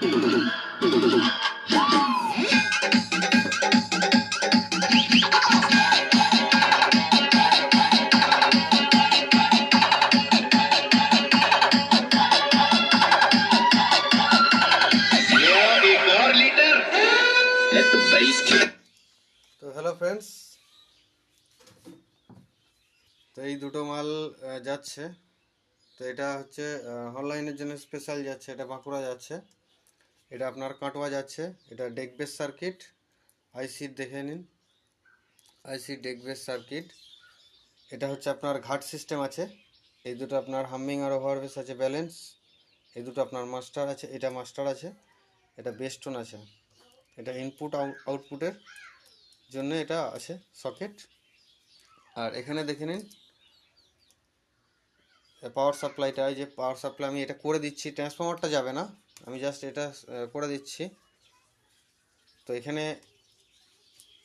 তো hello friends তো এই দুটো মাল যাচ্ছে। তো এটা হচ্ছে অনলাইনের জন্য স্পেশাল যাচ্ছে, এটা বাঁকুড়া যাচ্ছে। এটা আপনার কাটোয়া যাচ্ছে। এটা ডেক বেস সার্কিট আইসি দেখে নিন। আইসি ডেক বেস সার্কিট। এটা হচ্ছে আপনার ঘাট সিস্টেম আছে। এই দুটো আপনার হামিং আর ওভারবেস আছে ব্যালেন্স এই দুটো আপনার মাস্টার আছে। এটা মাস্টার আছে। এটা বেস্টোন আছে। এটা ইনপুট আউটপুটের জন্য এটা আছে সকেট আর এখানে দেখে নিন। পাওয়ার সাপ্লাইটা যে পাওয়ার সাপ্লাই আমি এটা করে দিচ্ছি। ট্রান্সফর্মারটা যাবে না। আমি জাস্ট এটা করে দিচ্ছি। তো এখানে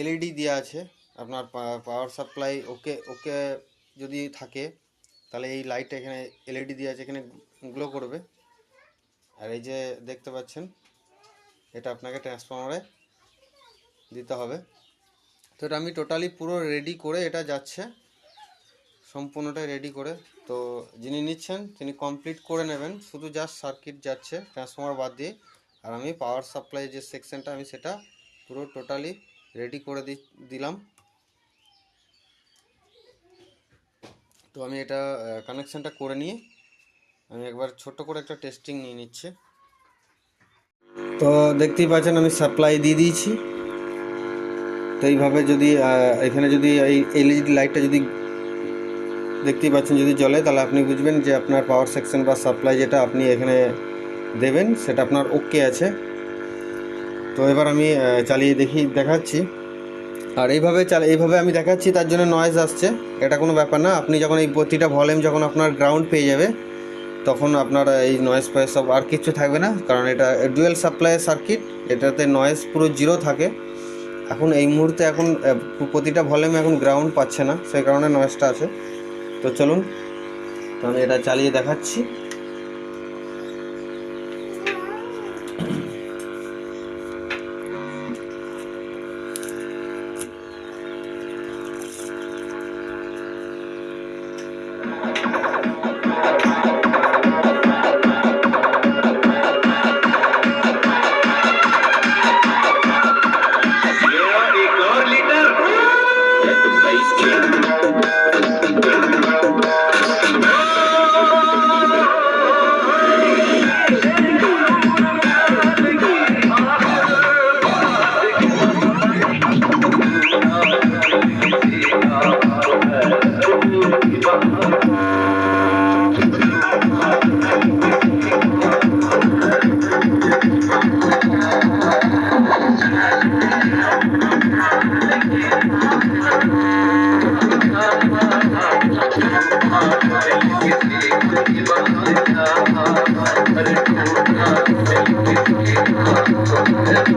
এলইডি দেওয়া আছে। আপনার পাওয়ার সাপ্লাই ওকে ওকে যদি থাকে, তাহলে এই লাইটটা এখানে এলইডি দেওয়া আছে, এখানে গ্লো করবে। আর এই যে দেখতে পাচ্ছেন, এটা আপনাকে ট্রান্সফর্মারে দিতে হবে। তো এটা আমি টোটালি পুরো রেডি করে এটা যাচ্ছে। সম্পূর্ণটাই রেডি করে। তো যিনি নিচ্ছেন, তিনি কমপ্লিট করে নেবেন। শুধু জাস্ট সার্কিট যাচ্ছে ট্রান্সফর্মার বাদ দিয়ে। আর আমি পাওয়ার সাপ্লাই যে সেকশনটা আমি সেটা পুরো টোটালি রেডি করে দিলাম। তো আমি এটা কানেকশানটা করে নিয়ে আমি একবার ছোট করে একটা টেস্টিং নিয়ে নিচ্ছি। তো দেখতেই পাচ্ছেন, আমি সাপ্লাই দিয়ে দিয়েছি। তো এইভাবে যদি এখানে যদি এই এলইডি লাইটটা যদি দেখতেই পাচ্ছেন যদি জ্বলে, তাহলে আপনি বুঝবেন যে আপনার পাওয়ার সেকশন বা সাপ্লাই যেটা আপনি এখানে দেবেন, সেটা আপনার ওকে আছে। তো এবার আমি চালিয়ে দেখি, দেখাচ্ছি। আর এইভাবে চাল, এইভাবে আমি দেখাচ্ছি, তার জন্য নয়েজ আসছে। এটা কোনো ব্যাপার না, আপনি যখন এই প্রতিটা ভলিউম যখন আপনার গ্রাউন্ড পেয়ে যাবে, তখন আপনার এই নয়েজ ফয়েজ সব আর কিছু থাকবে না। কারণ এটা ডুয়েল সাপ্লাই সার্কিট এটাতে নয়েজ পুরো জিরো থাকে। এখন এই মুহূর্তে এখন প্রতিটা ভলিউমে এখন গ্রাউন্ড পাচ্ছে না, সেই কারণে নয়েজটা আছে। তো চলুন তো আমি এটা চালিয়ে দেখাচ্ছি। Thank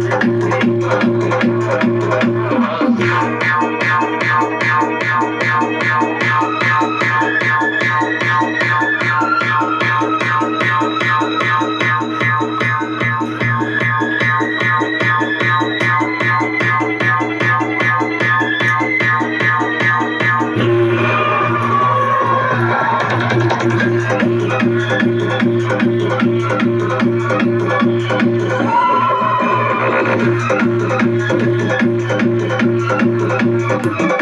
Thank you.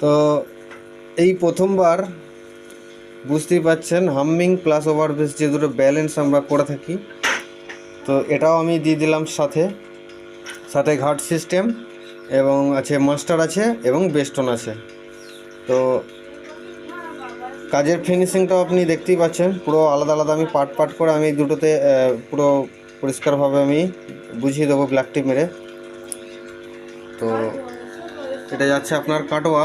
তো এই প্রথমবার বুঝতেই পাচ্ছেন হামিং প্লাস ওভার বেস যে দুটো ব্যালেন্স আমরা করে থাকি, তো এটাও আমি দিয়ে দিলাম সাথে। সাথে ঘাট সিস্টেম এবং আছে মাস্টার আছে এবং বেস্টন আছে। তো কাজের ফিনিশিংটাও আপনি দেখতেই পাচ্ছেন, পুরো আলাদা আলাদা আমি পাট পাট করে আমি দুটোতে পুরো পরিষ্কারভাবে আমি বুঝিয়ে দেবো ব্ল্যাকটি মেরে। তো এটা যাচ্ছে আপনার কাটোয়া।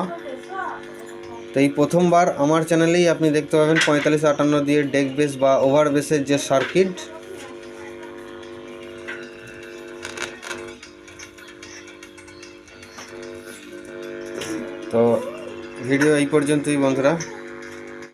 তো এই প্রথমবার আমার চ্যানেলেই আপনি দেখতে পাবেন পঁয়তাল্লিশ আটান্ন দিয়ে ডেক বেস বা ওভার বেসের যে সার্কিট তো ভিডিও এই পর্যন্তই বন্ধুরা।